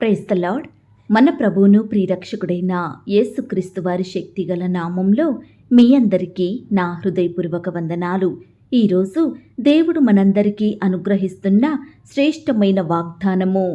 Praise the lord మన ప్రభువును ప్రియరక్షకుడైన యేసుక్రీస్తు వారి శక్తిగల నామంలో మీ అందరికీ నా హృదయపూర్వక వందనాలు. ఈరోజు దేవుడు మనందరికీ అనుగ్రహిస్తున్న శ్రేష్టమైన వాగ్దానము.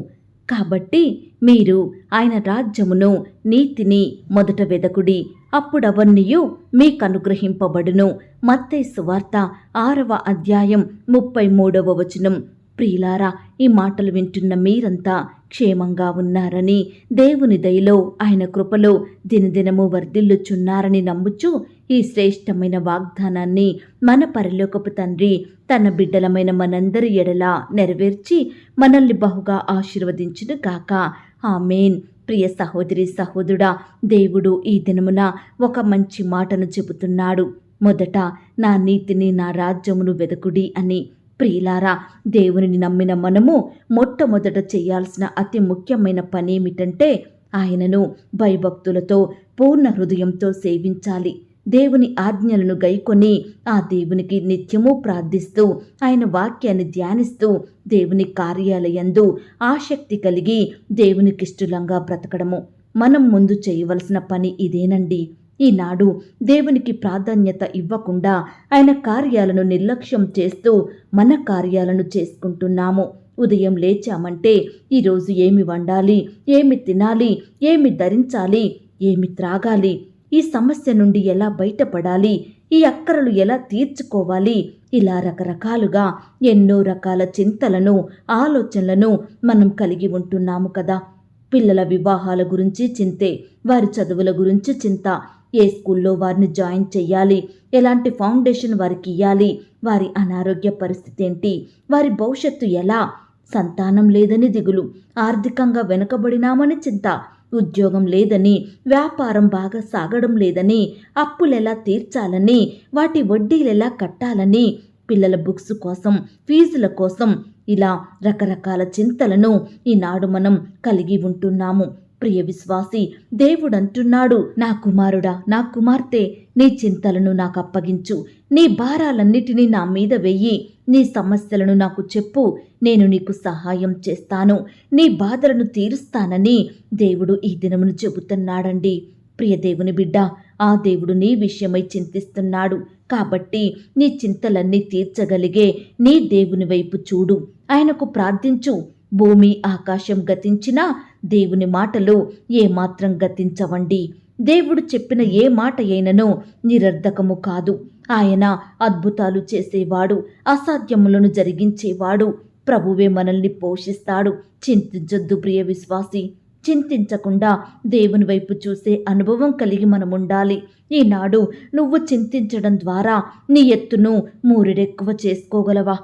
కాబట్టి మీరు ఆయన రాజ్యమును నీతిని మొదట వెదకుడి. అప్పుడవన్నీయు మీకు అనుగ్రహింపబడును మత్తే సువార్త ఆరవ అధ్యాయం ముప్పై మూడవ వచనం. ప్రియులారా ఈ మాటలు వింటున్న మీరంతా క్షేమంగా ఉన్నారని దేవుని దయలో ఆయన కృపలో దినదినము వర్ధిల్లుచున్నారని నమ్ముచు ఈ శ్రేష్టమైన వాగ్దానాన్ని మన పరిలోకపు తండ్రి తన బిడ్డలమైన మనందరి ఎడల నెరవేర్చి మనల్ని బహుగా ఆశీర్వదించును గాక. ఆమెన్. ప్రియ సహోదరి సహోదరుడా దేవుడు ఈ దినమున ఒక మంచి మాటను చెబుతున్నాడు. మొదట నా నీతిని నా రాజ్యమును వెదకుడి అని ప్రియులారా దేవునిని నమ్మిన మనము మొట్టమొదట చేయాల్సిన అతి ముఖ్యమైన పని ఏమిటంటే ఆయనను భయభక్తులతో పూర్ణ హృదయంతో సేవించాలి. దేవుని ఆజ్ఞలను గైకొని ఆ దేవునికి నిత్యము ప్రార్థిస్తూ ఆయన వాక్యాన్ని ధ్యానిస్తూ దేవుని కార్యాలయందు ఆసక్తి కలిగి దేవునికిష్టులంగా బ్రతకడము. మనం ముందు చేయవలసిన పని ఇదేనండి. ఈనాడు దేవునికి ప్రాధాన్యత ఇవ్వకుండా ఆయన కార్యాలను నిర్లక్ష్యం చేస్తూ మన కార్యాలను చేసుకుంటున్నాము. ఉదయం లేచామంటే ఈరోజు ఏమి వండాలి? ఏమి తినాలి? ఏమి ధరించాలి? ఏమి త్రాగాలి? ఈ సమస్య నుండి ఎలా బయటపడాలి? ఈ అక్కరలు ఎలా తీర్చుకోవాలి? ఇలా రకరకాలుగా ఎన్నో రకాల చింతలను ఆలోచనలను మనం కలిగి ఉంటున్నాము కదా. పిల్లల వివాహాల గురించి చింతే వారి చదువుల గురించి చింత ఏ స్కూల్లో వారిని జాయిన్ చేయాలి ఎలాంటి ఫౌండేషన్ వారికి ఇవ్వాలి వారి అనారోగ్య పరిస్థితి ఏంటి? వారి భవిష్యత్తు ఎలా? సంతానం లేదని దిగులు. ఆర్థికంగా వెనుకబడినామని చింత. ఉద్యోగం లేదని వ్యాపారం బాగా సాగడం లేదని అప్పులెలా తీర్చాలని వాటి వడ్డీలెలా కట్టాలని పిల్లల బుక్స్ కోసం ఫీజుల కోసం ఇలా రకరకాల చింతలను ఈనాడు మనం కలిగి ఉంటున్నాము. ప్రియ విశ్వాసి దేవుడంటున్నాడు నా కుమారుడా నా కుమార్తె నీ చింతలను నాకు అప్పగించు. నీ భారాలన్నిటినీ నా మీద వెయ్యి నీ సమస్యలను నాకు చెప్పు. నేను నీకు సహాయం చేస్తాను. నీ బాధలను తీరుస్తానని దేవుడు ఈ దినమును చెబుతున్నాడండి. ప్రియ దేవుని బిడ్డ ఆ దేవుడు నీ విషయమై చింతిస్తున్నాడు. కాబట్టి నీ చింతలన్నీ తీర్చగలిగే నీ దేవుని వైపు చూడు. ఆయనకు ప్రార్థించు. భూమి ఆకాశం గతించినా దేవుని మాటలు ఏమాత్రం గతించవండి. దేవుడు చెప్పిన ఏ మాట అయినను నిరర్ధకము కాదు. ఆయన అద్భుతాలు చేసేవాడు అసాధ్యములను జరిగించేవాడు. ప్రభువే మనల్ని పోషిస్తాడు. చింతించొద్దు ప్రియ విశ్వాసి. చింతించకుండా దేవుని వైపు చూసే అనుభవం కలిగి మనం ఉండాలి ఈనాడు నువ్వు చింతించడం ద్వారా నీ ఎత్తును మూరెడెక్కువ చేసుకోగలవా?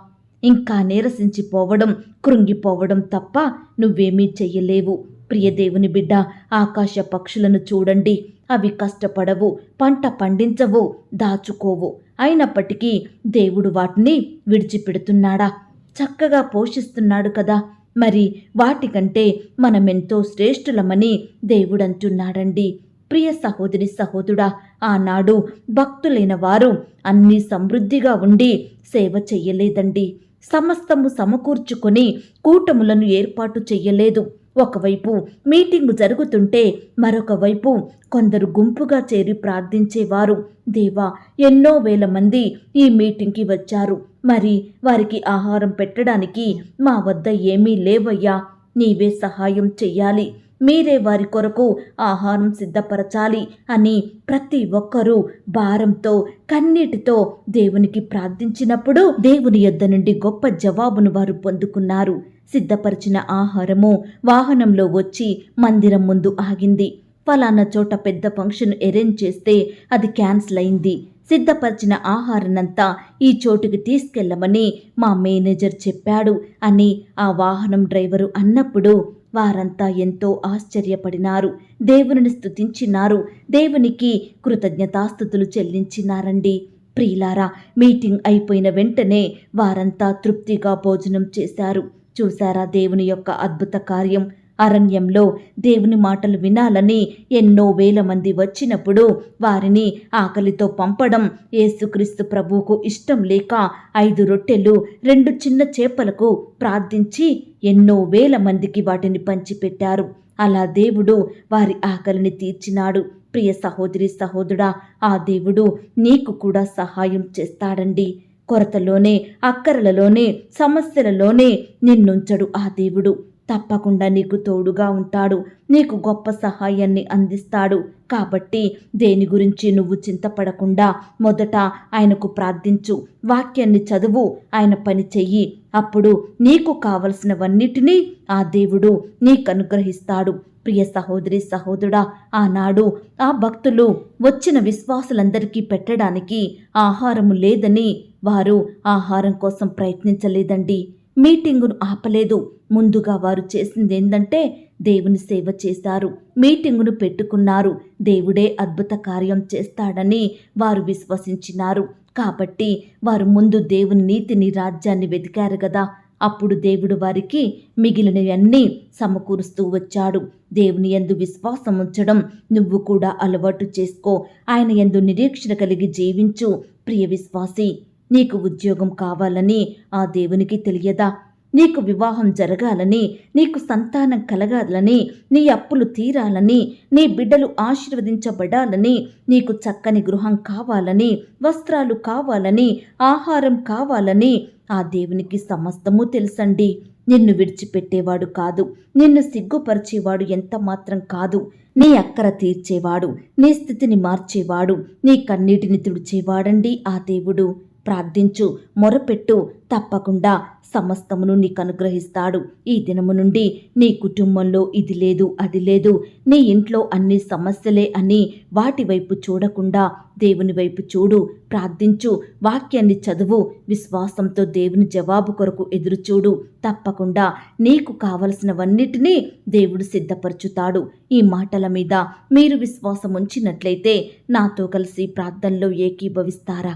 ఇంకా నీరసించిపోవడం కృంగిపోవడం తప్ప నువ్వేమీ చెయ్యలేవు. ప్రియ దేవుని బిడ్డ ఆకాశ పక్షులను చూడండి. అవి కష్టపడవు పంట పండించవు దాచుకోవు. అయినప్పటికీ దేవుడు వాటిని విడిచిపెడుతున్నాడా? చక్కగా పోషిస్తున్నాడు కదా. మరి వాటికంటే మనమెంతో శ్రేష్ఠులమని దేవుడంటున్నాడండి. ప్రియ సహోదరి సహోదరుడా ఆనాడు భక్తులైన వారు అన్నీ సమృద్ధిగా ఉండి సేవ చెయ్యలేదండి. సమస్తము సమకూర్చుకొని కూటములను ఏర్పాటు చెయ్యలేదు. ఒకవైపు మీటింగు జరుగుతుంటే మరొక వైపు కొందరు గుంపుగా చేరి ప్రార్థించేవారు. దేవా ఎన్నో వేల మంది ఈ మీటింగ్కి వచ్చారు. మరి వారికి ఆహారం పెట్టడానికి మా వద్ద ఏమీ లేవయ్యా. నీవే సహాయం చెయ్యాలి. మీరే వారి కొరకు ఆహారం సిద్ధపరచాలి అని ప్రతి ఒక్కరూ భారంతో కన్నీటితో దేవునికి ప్రార్థించినప్పుడు దేవుని యొద్ద నుండి గొప్ప జవాబును వారు పొందుకున్నారు. సిద్ధపరిచిన ఆహారము వాహనంలో వచ్చి మందిరం ముందు ఆగింది. ఫలానా చోట పెద్ద ఫంక్షన్ అరేంజ్ చేస్తే అది క్యాన్సిల్ అయింది. సిద్ధపరిచిన ఆహారాన్నంతా ఈ చోటుకి తీసుకెళ్ళమని మా మేనేజర్ చెప్పాడు అని ఆ వాహనం డ్రైవరు అన్నప్పుడు వారంతా ఎంతో ఆశ్చర్యపడినారు. దేవునిని స్తుతించినారు. దేవునికి కృతజ్ఞతాస్థుతులు చెల్లించినారండి. ప్రియులారా మీటింగ్ అయిపోయిన వెంటనే వారంతా తృప్తిగా భోజనం చేశారు. చూశారా దేవుని యొక్క అద్భుత కార్యం? అరణ్యంలో దేవుని మాటలు వినాలని ఎన్నో వేల మంది వచ్చినప్పుడు వారిని ఆకలితో పంపడం యేసుక్రీస్తు ప్రభువుకు ఇష్టం లేక ఐదు రొట్టెలు రెండు చిన్న చేపలకు ప్రార్థించి ఎన్నో వేల మందికి వాటిని పంచిపెట్టారు. అలా దేవుడు వారి ఆకలిని తీర్చినాడు. ప్రియ సహోదరి సహోదరుడా ఆ దేవుడు నీకు కూడా సహాయం చేస్తాడండి. కొరతలోనే అక్కరలలోనే సమస్యలలోనే నిన్నుంచడు ఆ దేవుడు. తప్పకుండా నీకు తోడుగా ఉంటాడు. నీకు గొప్ప సహాయాన్ని అందిస్తాడు. కాబట్టి దేని గురించి నువ్వు చింతపడకుండా మొదట ఆయనకు ప్రార్థించు. వాక్యాన్ని చదువు. ఆయన పని చెయ్యి. అప్పుడు నీకు కావలసినవన్నిటినీ ఆ దేవుడు నీకు అనుగ్రహిస్తాడు ప్రియ సహోదరి సహోదరుడా ఆనాడు ఆ భక్తులు వచ్చిన విశ్వాసులందరికీ పెట్టడానికి ఆహారము లేదని వారు ఆహారం కోసం ప్రయత్నించలేదండి. మీటింగును ఆపలేదు. ముందుగా వారు చేసింది ఏంటంటే దేవుని సేవ చేశారు. మీటింగును పెట్టుకున్నారు. దేవుడే అద్భుత కార్యం చేస్తాడని వారు విశ్వసించినారు. కాబట్టి వారు ముందు దేవుని నీతిని రాజ్యాన్ని వెతికారు కదా. అప్పుడు దేవుడు వారికి మిగిలినవన్నీ సమకూరుస్తూ వచ్చాడు. దేవుని ఎందు విశ్వాసం ఉంచడం నువ్వు కూడా అలవాటు చేసుకో. ఆయన ఎందు నిరీక్షణ కలిగి జీవించు. ప్రియ విశ్వాసి నీకు ఉద్యోగం కావాలని ఆ దేవునికి తెలియదా? నీకు వివాహం జరగాలని నీకు సంతానం కలగాలని నీ అప్పులు తీరాలని నీ బిడ్డలు ఆశీర్వదించబడాలని నీకు చక్కని గృహం కావాలని వస్త్రాలు కావాలని ఆహారం కావాలని ఆ దేవునికి సమస్తము తెలుసండి. నిన్ను విడిచిపెట్టేవాడు కాదు. నిన్ను సిగ్గుపరిచేవాడు ఎంత మాత్రం కాదు. నీ అక్కర తీర్చేవాడు నీ స్థితిని మార్చేవాడు నీ కన్నీటిని తుడిచేవాడండి ఆ దేవుడు. ప్రార్థించు మొరపెట్టు తప్పకుండా సమస్తమును నీకు అనుగ్రహిస్తాడు ఈ దినము నుండి నీ కుటుంబంలో ఇది లేదు అది లేదు. నీ ఇంట్లో అన్ని సమస్యలే అని వాటి వైపు చూడకుండా దేవుని వైపు చూడు ప్రార్థించు వాక్యాన్ని చదువు విశ్వాసంతో దేవుని జవాబు కొరకు ఎదురుచూడు తప్పకుండా నీకు కావలసినవన్నిటినీ దేవుడు సిద్ధపరచుతాడు. ఈ మాటల మీద మీరు విశ్వాసం ఉంచినట్లయితే నాతో కలిసి ప్రార్థనలో ఏకీభవిస్తారా?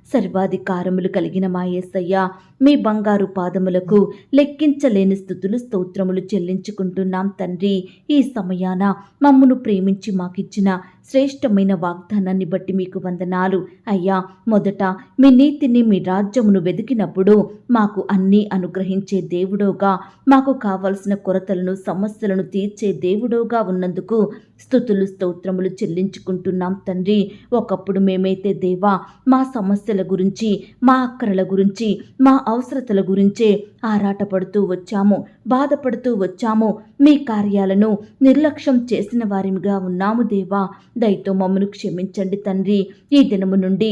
సర్వాధికారములు కలిగిన మా ఏసయ్య మీ బంగారు పాదములకు లెక్కించలేని స్థుతులు స్తోత్రములు చెల్లించుకుంటున్నాం తండ్రి. ఈ సమయాన మమ్మును ప్రేమించి మాకిచ్చిన శ్రేష్టమైన వాగ్దానాన్ని బట్టి మీకు వందనాలు. అయ్యా మొదట మీ నీతిని మీ రాజ్యమును వెతికినప్పుడు మాకు అన్నీ అనుగ్రహించే దేవుడోగా మాకు కావలసిన కొరతలను సమస్యలను తీర్చే దేవుడోగా ఉన్నందుకు స్థుతులు స్తోత్రములు చెల్లించుకుంటున్నాం తండ్రి. ఒకప్పుడు మేమైతే దేవా మా సమస్యల గురించి మా అక్కరల గురించి మా అవసరతల గురించే ఆరాటపడుతూ వచ్చాము బాధపడుతూ వచ్చాము. మీ కార్యాలను నిర్లక్ష్యం చేసిన వారిగా ఉన్నాము దేవా. దయతో మమ్మను క్షమించండి తండ్రి. ఈ దినము నుండి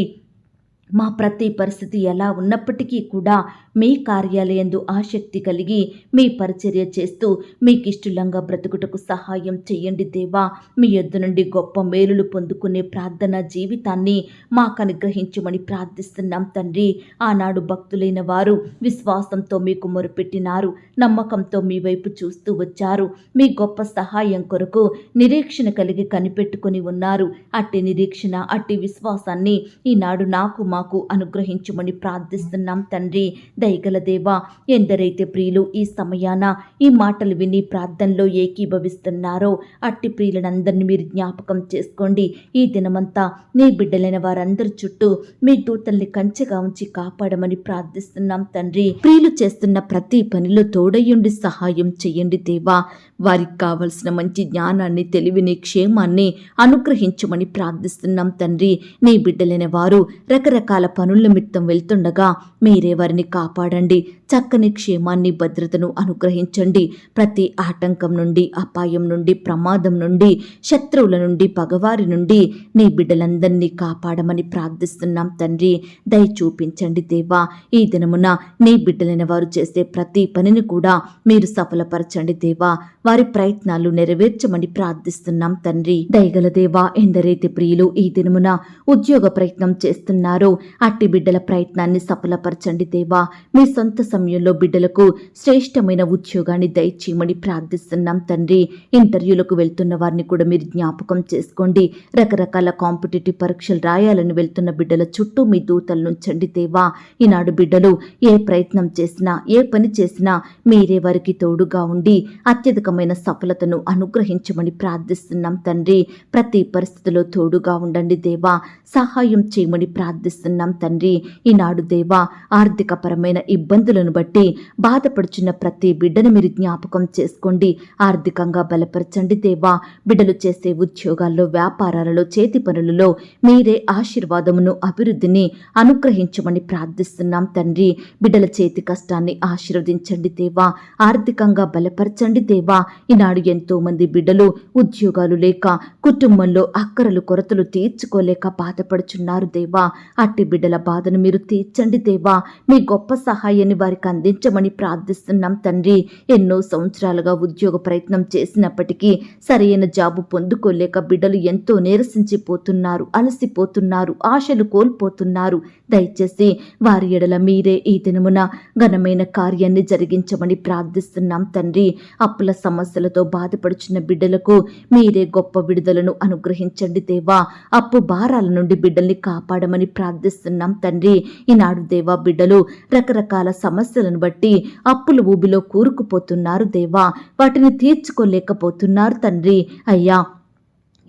మా ప్రతి పరిస్థితి ఎలా ఉన్నప్పటికీ కూడా మీ కార్యాలయందు ఆసక్తి కలిగి మీ పరిచర్య చేస్తూ మీకు ఇష్టలంగా బ్రతుకుటకు సహాయం చేయండి దేవా. మీ యొద్ద నుండి గొప్ప మేలులు పొందుకునే ప్రార్థన జీవితాన్ని మాకు అనుగ్రహించమని ప్రార్థిస్తున్నాం తండ్రి. ఆనాడు భక్తులైన వారు విశ్వాసంతో మీకు మొరుపెట్టినారు నమ్మకంతో మీ వైపు చూస్తూ వచ్చారు. మీ గొప్ప సహాయం కొరకు నిరీక్షణ కలిగి కనిపెట్టుకుని ఉన్నారు. అట్టి నిరీక్షణ అట్టి విశ్వాసాన్ని ఈనాడు నాకు మా మాకు అనుగ్రహించమని ప్రార్థిస్తున్నాం తండ్రి. దయగల దేవా ఎందరైతే ప్రియులు ఈ సమయాన ఈ మాటలు విని ప్రార్థనలో ఏకీభవిస్తున్నారో అట్టి ప్రియులనందరినీ మీరు జ్ఞాపకం చేసుకోండి. ఈ దినమంతా నీ బిడ్డలైన వారందరి చుట్టూ మీ దూతల్ని కంచెగా ఉంచి కాపాడమని ప్రార్థిస్తున్నాం తండ్రి. ప్రియులు చేస్తున్న ప్రతి పనిలో తోడయ్యుండి సహాయం చేయండి దేవా. వారికి కావలసిన మంచి జ్ఞానాన్ని తెలివిని క్షేమాన్ని అనుగ్రహించమని ప్రార్థిస్తున్నాం తండ్రి. నీ బిడ్డలైన వారు రకరకాల పనుల నిమిత్తం వెళ్తుండగా మీరే వారిని కాపాడండి. చక్కని క్షేమాన్ని భద్రతను అనుగ్రహించండి. ప్రతి ఆటంకం నుండి అపాయం నుండి ప్రమాదం నుండి శత్రువుల నుండి పగవారి నుండి నీ బిడ్డలందరినీ కాపాడమని ప్రార్థిస్తున్నాం తండ్రి. దయ చూపించండి దేవా. ఈ దినమున నీ బిడ్డలైన వారు చేసే ప్రతి పనిని కూడా మీరు సఫలపరచండి దేవా. వారి ప్రయత్నాలు నెరవేర్చమని ప్రార్థిస్తున్నాం తండ్రి. దయగల దేవా ఎందరైతే ప్రియులు ఈ దినమున ఉద్యోగ ప్రయత్నం చేస్తున్నారో అట్టి బిడ్డల ప్రయత్నాన్ని సఫలపరచండి దేవా. మీ సొంత సమయంలో బిడ్డలకు శ్రేష్టమైన ఉద్యోగాన్ని దయచేయమని ప్రార్థిస్తున్నాం తండ్రి. ఇంటర్వ్యూలకు వెళ్తున్న వారిని కూడా మీరు జ్ఞాపకం చేసుకోండి. రకరకాల కాంపిటేటివ్ పరీక్షలు రాయాలని వెళ్తున్న బిడ్డల చుట్టూ మీ దూతలు నుంచండి దేవా. ఈనాడు బిడ్డలు ఏ ప్రయత్నం చేసినా ఏ పని చేసినా మీరే వారికి తోడుగా ఉండి అత్యధికమైన సఫలతను అనుగ్రహించమని ప్రార్థిస్తున్నాం తండ్రి. ప్రతి పరిస్థితిలో తోడుగా ఉండండి దేవా. సహాయం చేయమని ప్రార్థిస్తున్నాం. తండ్రి. ఈనాడు దేవా ఆర్థికపరమైన ఇబ్బందులను బట్టి బాధపడుచున్న ప్రతి బిడ్డను మీరు జ్ఞాపకం చేసుకోండి. ఆర్థికంగా బలపరచండి దేవా. బిడ్డలు చేసే ఉద్యోగాల్లో వ్యాపారాలలో చేతి పనులలో మీరే ఆశీర్వాదమును అభివృద్ధిని అనుగ్రహించమని ప్రార్థిస్తున్నాం తండ్రి. బిడ్డల చేతి కష్టాన్ని ఆశీర్వదించండి దేవా. ఆర్థికంగా బలపరచండి దేవా. ఈనాడు ఎంతో మంది బిడ్డలు ఉద్యోగాలు లేక కుటుంబంలో అక్కరలు కొరతలు తీర్చుకోలేక బాధపడుచున్నారు దేవా. అట్టి బిడ్డల బాధను మీరు తీర్చండి దేవా. మీ గొప్ప సహాయాన్ని వారికి అందించమని ప్రార్థిస్తున్నాం తండ్రి. ఎన్నో సంవత్సరాలుగా ఉద్యోగ ప్రయత్నం చేసినప్పటికీ సరైన జాబు పొందుకోలేక బిడ్డలు ఎంతో నీరసించిపోతున్నారు అలసిపోతున్నారు ఆశలు కోల్పోతున్నారు. దయచేసి వారి ఎడల మీరే ఈ దినమున ఘనమైన కార్యాన్ని జరిగించమని ప్రార్థిస్తున్నాం తండ్రి. అప్పుల సమస్యలతో బాధపడుచున్న బిడ్డలకు మీరే గొప్ప విడుదల విడుదలను అనుగ్రహించండి దేవా. అప్పు భారాల నుండి బిడ్డల్ని కాపాడమని ప్రార్థిస్తున్నాం తండ్రి. ఈనాడు దేవా బిడ్డలు రకరకాల సమస్యలను బట్టి అప్పుల ఊబిలో కూరుకుపోతున్నారు దేవా. వాటిని తీర్చుకోలేకపోతున్నారు తండ్రి. అయ్యా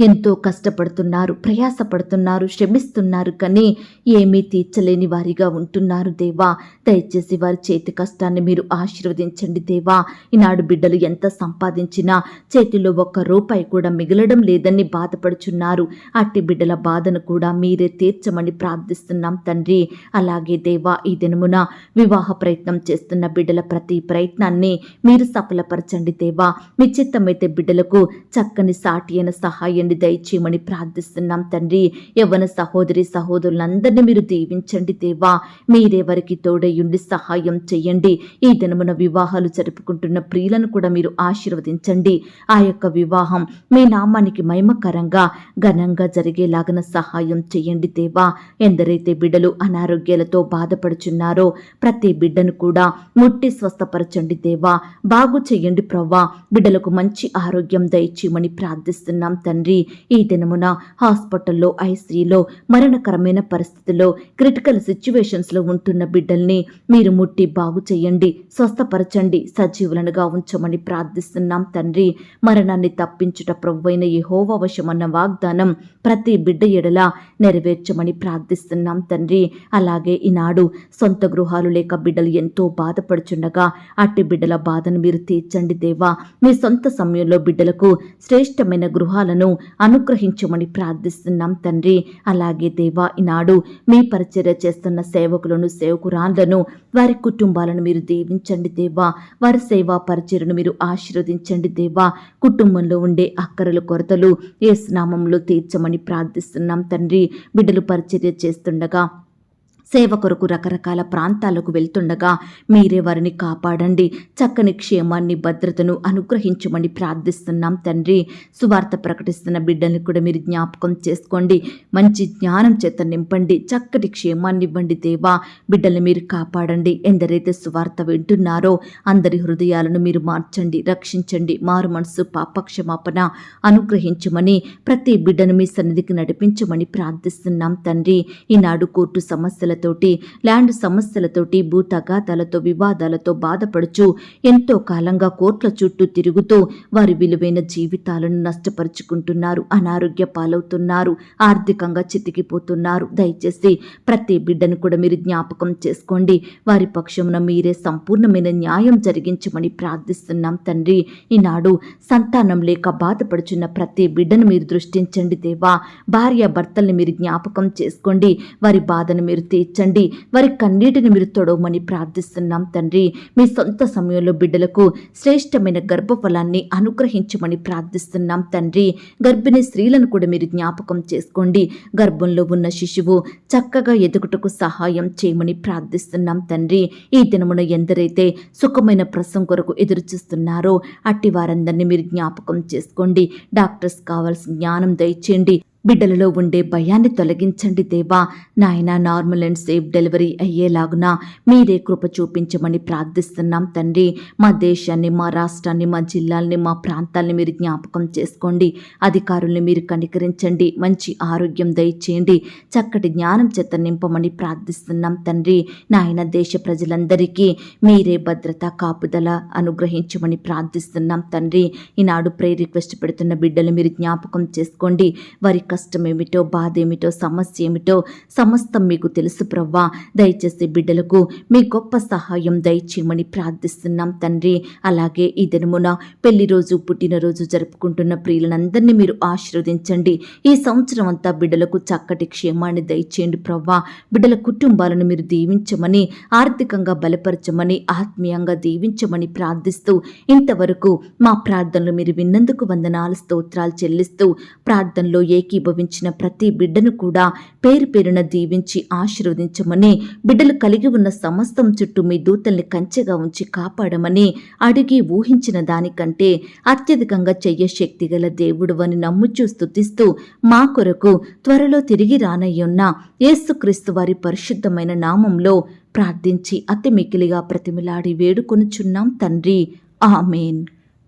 ఎంతో కష్టపడుతున్నారు ప్రయాసపడుతున్నారు శ్రమిస్తున్నారు కానీ ఏమీ తీర్చలేని వారిగా ఉంటున్నారు దేవా. దయచేసి వారి చేతి కష్టాన్ని మీరు ఆశీర్వదించండి దేవా. ఈనాడు బిడ్డలు ఎంత సంపాదించినా చేతిలో ఒక్క రూపాయి కూడా మిగలడం లేదని బాధపడుచున్నారు. అట్టి బిడ్డల బాధను కూడా మీరే తీర్చమని ప్రార్థిస్తున్నాం తండ్రి. అలాగే దేవా ఈ దినమున వివాహ ప్రయత్నం చేస్తున్న బిడ్డల ప్రతి ప్రయత్నాన్ని మీరు సఫలపరచండి దేవా. మీ చిత్తమైతే బిడ్డలకు చక్కని సాటి అయిన సహాయాన్ని దయచేయమని ప్రార్థిస్తున్నాం తండ్రి. యవ్వన సహోదరి సహోదరులందరినీ మీరు దీవించండి దేవా. మీరెవరికి తోడయుండి సహాయం చేయండి ఈ దినమున వివాహాలు జరుపుకుంటున్న ప్రియులను కూడా మీరు ఆశీర్వదించండి. ఆ యొక్క వివాహం మీ నామానికి మహిమకరంగా ఘనంగా జరిగేలాగన సహాయం చేయండి దేవా. ఎందరైతే బిడ్డలు అనారోగ్యాలతో బాధపడుచున్నారో ప్రతి బిడ్డను కూడా ముట్టి స్వస్థపరచండి దేవా. బాగు చేయండి ప్రవ్వా. బిడ్డలకు మంచి ఆరోగ్యం దయచేయమని ప్రార్థిస్తున్నాం తండ్రి. ఈ దినమున హాస్పిటల్లో ఐసీయూలో మరణకరమైన పరిస్థితుల్లో క్రిటికల్ సిచ్యువేషన్స్లో ఉంటున్న బిడ్డల్ని మీరు ముట్టి బాగు చేయండి స్వస్థపరచండి సజీవులనుగా ఉంచమని ప్రార్థిస్తున్నాం తండ్రి. మరణాన్ని తప్పించుట ప్రభువైన ఈ హోవవశమన్న వాగ్దానం ప్రతి బిడ్డ ఎడలా నెరవేర్చమని ప్రార్థిస్తున్నాం తండ్రి. అలాగే ఈనాడు సొంత గృహాలు లేక బిడ్డలు ఎంతో బాధపడుచుండగా అట్టి బిడ్డల బాధను మీరు తీర్చండి దేవా. మీ సొంత సమయంలో బిడ్డలకు శ్రేష్టమైన గృహాలను అనుగ్రహించమని ప్రార్థిస్తున్నాం తండ్రి. అలాగే దేవా ఈనాడు మీ పరిచర్య చేస్తున్న సేవకులను సేవకురాళ్ళను వారి కుటుంబాలను మీరు దీవించండి దేవా. వారి సేవా పరిచర్యను మీరు ఆశీర్వదించండి దేవా. కుటుంబంలో ఉండే అక్కరలు కొరతలు ఏ స్నామంలో తీర్చమని ప్రార్థిస్తున్నాం తండ్రి. బిడ్డలు పరిచర్య చేస్తుండగా సేవ కొరకు రకరకాల ప్రాంతాలకు వెళ్తుండగా మీరే వారిని కాపాడండి. చక్కని క్షేమాన్ని భద్రతను అనుగ్రహించమని ప్రార్థిస్తున్నాం తండ్రి. సువార్త ప్రకటిస్తున్న బిడ్డల్ని కూడా మీరు జ్ఞాపకం చేసుకోండి. మంచి జ్ఞానం చేత నింపండి. చక్కటి క్షేమాన్ని ఇవ్వండి దేవా. బిడ్డల్ని మీరు కాపాడండి. ఎందరైతే సువార్త వింటున్నారో అందరి హృదయాలను మీరు మార్చండి రక్షించండి. మారు మనసు పాపక్షమాపణ అనుగ్రహించమని ప్రతి బిడ్డను మీ సన్నిధికి నడిపించమని ప్రార్థిస్తున్నాం తండ్రి. ఈనాడు కోర్టు సమస్యల సమస్యలతోటి ల్యాండ్ సమస్యలతోటి భూ తగాదాలతో వివాదాలతో బాధపడుచు ఎంతో కాలంగా కోట్ల చుట్టూ తిరుగుతూ వారి విలువైన జీవితాలను నష్టపరుచుకుంటున్నారు అనారోగ్య పాలవుతున్నారు ఆర్థికంగా చితికిపోతున్నారు. దయచేసి ప్రతి బిడ్డను కూడా మీరు జ్ఞాపకం చేసుకోండి. వారి పక్షమున మీరే సంపూర్ణమైన న్యాయం జరిగించమని ప్రార్థిస్తున్నాం తండ్రి. ఈనాడు సంతానం లేక బాధపడుచున్న ప్రతి బిడ్డను మీరు దృష్టించండి దేవా. భార్య భర్తల్ని మీరు జ్ఞాపకం చేసుకోండి. వారి బాధను మీరు తీర్చండి వారి కన్నీటిని మీరు తొడవమని ప్రార్థిస్తున్నాం తండ్రి. మీ సొంత సమయంలో బిడ్డలకు శ్రేష్టమైన గర్భఫలాన్ని అనుగ్రహించమని ప్రార్థిస్తున్నాం తండ్రి. గర్భిణీ స్త్రీలను కూడా మీరు జ్ఞాపకం చేసుకోండి. గర్భంలో ఉన్న శిశువు చక్కగా ఎదుగుటకు సహాయం చేయమని ప్రార్థిస్తున్నాం తండ్రి. ఈ దినమున ఎందరైతే సుఖమైన ప్రసం కొరకు ఎదురు చూస్తున్నారో అట్టి వారందరినీ మీరు జ్ఞాపకం చేసుకోండి. డాక్టర్స్ కావాల్సిన జ్ఞానం దయచేయండి. బిడ్డలలో ఉండే భయాన్ని తొలగించండి దేవా. నాయన నార్మల్ అండ్ సేఫ్ డెలివరీ అయ్యేలాగున మీరే కృప చూపించమని ప్రార్థిస్తున్నాం తండ్రి. మా దేశాన్ని మా రాష్ట్రాన్ని మా జిల్లాల్ని మా ప్రాంతాల్ని మీరు జ్ఞాపకం చేసుకోండి. అధికారుల్ని మీరు కనికరించండి. మంచి ఆరోగ్యం దయచేయండి. చక్కటి జ్ఞానం చేత నింపమని ప్రార్థిస్తున్నాం తండ్రి. నాయన దేశ ప్రజలందరికీ మీరే భద్రత కాపుదల అనుగ్రహించమని ప్రార్థిస్తున్నాం తండ్రి. ఈనాడు ప్రే రిక్వెస్ట్ పెడుతున్న బిడ్డలు మీరు జ్ఞాపకం చేసుకోండి. వారి కష్టం ఏమిటో బాధ ఏమిటో సమస్య ఏమిటో సమస్తం మీకు తెలుసు ప్రవ్వా. దయచేసి బిడ్డలకు మీ గొప్ప సహాయం దయచేయమని ప్రార్థిస్తున్నాం తండ్రి. అలాగే ఈ దినమున పెళ్ళి రోజు పుట్టినరోజు జరుపుకుంటున్న ప్రియులందరినీ మీరు ఆశీర్వదించండి. ఈ సంవత్సరం అంతా బిడ్డలకు చక్కటి క్షేమాన్ని దయచేయండి ప్రవ్వా. బిడ్డల కుటుంబాలను మీరు దీవించమని ఆర్థికంగా బలపరచమని ఆత్మీయంగా దీవించమని ప్రార్థిస్తూ ఇంతవరకు మా ప్రార్థనలు మీరు విన్నందుకు వందనాలు స్తోత్రాలు చెల్లిస్తూ ప్రార్థనలో ఏకీభవించిన ప్రతి బిడ్డను కూడా పేరు పేరున దీవించి ఆశీర్వదించమని బిడ్డలు కలిగి ఉన్న సమస్తం చుట్టూ మీ దూతల్ని కంచెగా ఉంచి కాపాడమని అడిగి ఊహించిన దానికంటే అత్యధికంగా చెయ్య శక్తి గల దేవుడు అని నమ్ముచూ స్థుతిస్తూ మా కొరకు త్వరలో తిరిగి రానయ్యున్న యేసుక్రీస్తు వారి పరిశుద్ధమైన నామంలో ప్రార్థించి అతి మికిలిగా ప్రతిమిలాడి వేడుకొనుచున్నాం తండ్రి. ఆమెన్.